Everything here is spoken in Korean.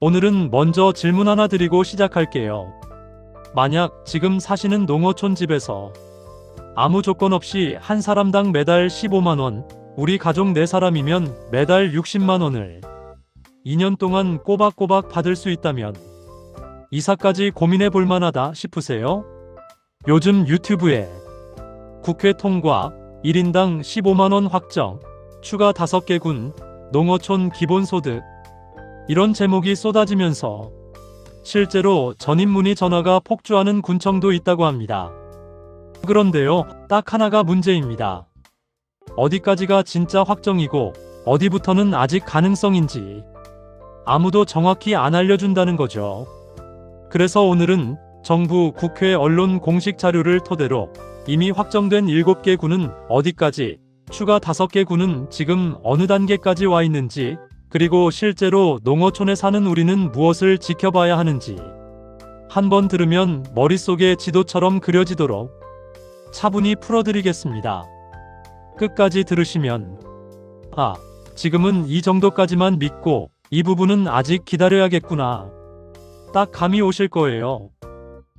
오늘은 먼저 질문 하나 드리고 시작할게요. 만약 지금 사시는 농어촌 집에서 아무 조건 없이 한 사람당 매달 15만원, 우리 가족 4사람이면 매달 60만원을 2년 동안 꼬박꼬박 받을 수 있다면 이사까지 고민해 볼 만하다 싶으세요? 요즘 유튜브에 국회 통과 1인당 15만원 확정, 추가 5개 군, 농어촌 기본소득 이런 제목이 쏟아지면서 실제로 전입 문의 전화가 폭주하는 군청도 있다고 합니다. 그런데요, 딱 하나가 문제입니다. 어디까지가 진짜 확정이고 어디부터는 아직 가능성인지 아무도 정확히 안 알려준다는 거죠. 그래서 오늘은 정부, 국회, 언론 공식 자료를 토대로 이미 확정된 7개 구는 어디까지, 추가 5개 구는 지금 어느 단계까지 와 있는지, 그리고 실제로 농어촌에 사는 우리는 무엇을 지켜봐야 하는지 한번 들으면 머릿속에 지도처럼 그려지도록 차분히 풀어드리겠습니다. 끝까지 들으시면 아, 지금은 이 정도까지만 믿고 이 부분은 아직 기다려야겠구나. 딱 감이 오실 거예요.